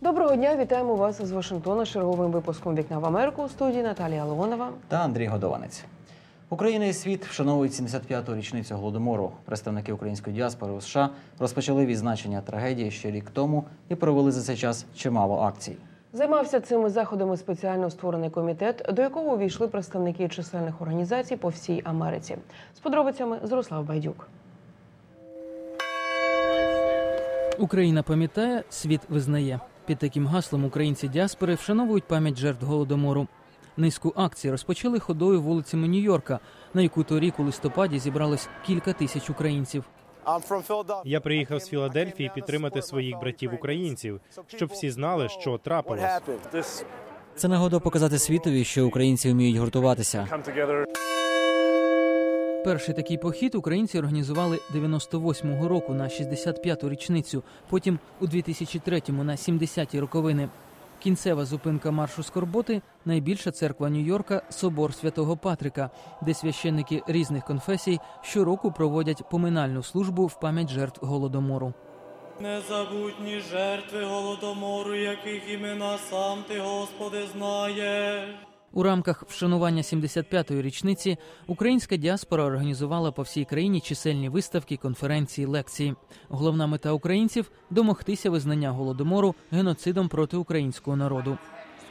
Доброго дня, вітаємо вас з Вашингтона з черговим випуском вікна в Америку у студії Наталія Леонова. та Андрій Годованець. Україна і світ вшановують 75-ту річницю голодомору. Представники української діаспори у США розпочали відзначення трагедії ще рік тому і провели за цей час чимало акцій. Займався цими заходами спеціально створений комітет, до якого увійшли представники чисельних організацій по всій Америці. З подробицями Зрослав Байдюк. Україна пам'ятає, світ визнає. Під таким гаслом українці діаспори вшановують пам'ять жертв голодомору. Низку акцій розпочали ходою вулицями Нью-Йорка, на яку торік у листопаді зібралось кілька тисяч українців. Я приїхав з Філадельфії підтримати своїх братів українців, щоб всі знали, що трапилось. Це нагода показати світові, що українці вміють гуртуватися. Перший такий похід українці організували 98-го року на 65-ту річницю, потім у 2003-му на 70-ті роковини. Кінцева зупинка маршу скорботи найбільша церква Нью-Йорка Собор Святого Патрика, де священники різних конфесій щороку проводять поминальну службу в пам'ять жертв голодомору. Незабутні жертви голодомору, яких імена сам ти, Господи, знаєш. У рамках вшанування 75-ї річниці українська діаспора організувала по всій країні чисельні виставки, конференції, лекції. Головна мета українців домогтися визнання голодомору геноцидом проти українського народу.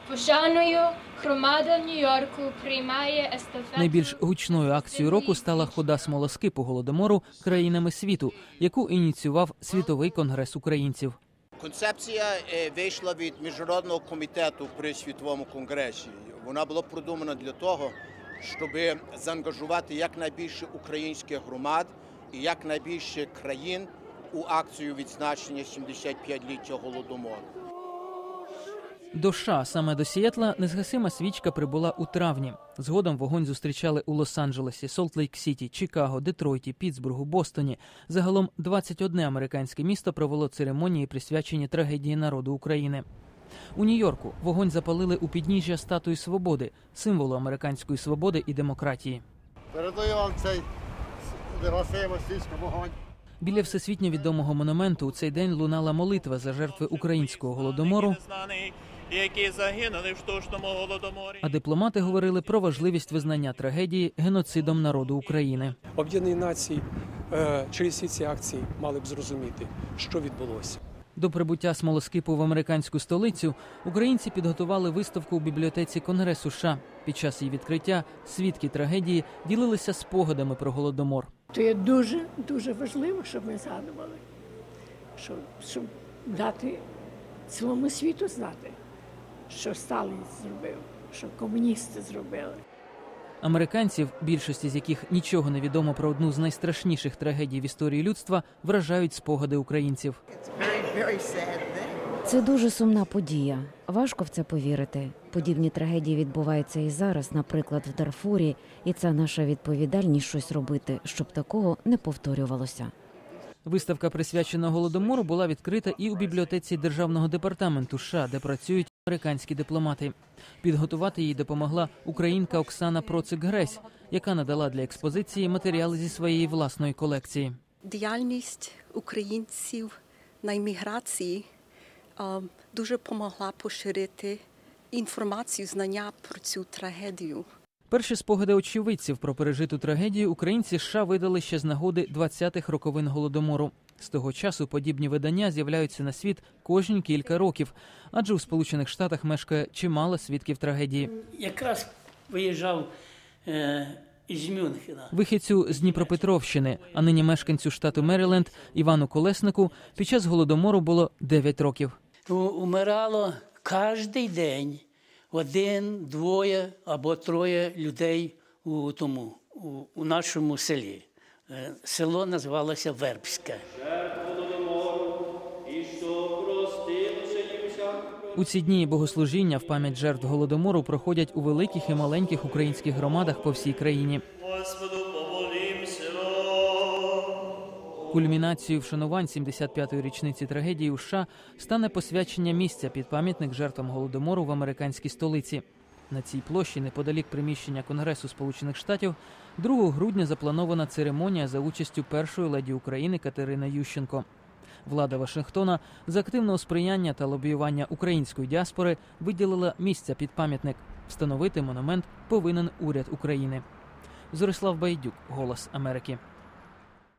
Пошаною громада Нью-Йорку приймає естафету. Найбільш гучною акцією року стала хода смолоскипу голодомору країнами світу, яку ініціював світовий конгрес українців. Концепція е, вийшла від міжнародного комітету при світовому конгресі. Вона була продумана для того, щоб заангажувати якнайбільше українських громад і якнайбільше країн у акцію відзначення 75-ліття голодомору. До США, саме до Сієтла, незгасима свічка прибула у травні. Згодом вогонь зустрічали у Лос-Анджелесі, Солт-Лейк-Сіті, Чикаго, Детройті, Пітсбургу, Бостоні. Загалом 21 американське місто провело церемонії, присвячені трагедії народу України. У Нью-Йорку вогонь запалили у підніжжя статуї свободи, символу американської свободи і демократії. Передаю вам цей Герасима свічку вогонь. Біля всесвітньо відомого монументу у цей день лунала молитва за жертви українського голодомору. Які загинули в штучному голодоморі. А дипломати говорили про важливість визнання трагедії геноцидом народу України. Об'єднані нації е, через всі ці акції мали б зрозуміти, що відбулося. До прибуття смолоскипу в американську столицю українці підготували виставку у бібліотеці Конгресу США. Під час її відкриття свідки трагедії ділилися спогадами про голодомор. То є дуже дуже важливо, щоб ми згадували, щоб, щоб дати цілому світу знати, що Сталін зробив, що комуністи зробили. Американців, більшості з яких нічого не відомо про одну з найстрашніших трагедій в історії людства, вражають спогади українців. Це дуже сумна подія. Важко в це повірити. Подібні трагедії відбуваються і зараз, наприклад, в Дарфурі, і це наша відповідальність щось робити, щоб такого не повторювалося. Виставка, присвячена голодомору, була відкрита і у бібліотеці державного департаменту США, де працюють американські дипломати. Підготувати їй допомогла українка Оксана Процик Гресь, яка надала для експозиції матеріали зі своєї власної колекції. Діяльність українців на імміграції дуже допомогла поширити інформацію, знання про цю трагедію. Перші спогади очевидців про пережиту трагедію українці США видали ще з нагоди 20-х роковин голодомору. З того часу подібні видання з'являються на світ кожні кілька років, адже у Сполучених Штатах мешкає чимало свідків трагедії. Якраз виїжджав е, із Мюнхена. Вихідцю з Дніпропетровщини, а нині мешканцю штату Меріленд Івану Колеснику під час голодомору було 9 років. Умирало кожен день один, двоє або троє людей у тому у, у нашому селі. Е, Село називалося Вербське. У ці дні богослужіння в пам'ять жертв голодомору проходять у великих і маленьких українських громадах по всій країні. Кульмінацією вшанувань 75-ї річниці трагедії у США стане посвячення місця під пам'ятник жертвам голодомору в американській столиці. На цій площі, неподалік приміщення Конгресу Сполучених Штатів, 2 грудня запланована церемонія за участю першої леді України Катерини Ющенко. Влада Вашингтона з активного сприяння та лобіювання української діаспори виділила місця під пам'ятник. Встановити монумент повинен уряд України. Зорислав Байдюк, Голос Америки.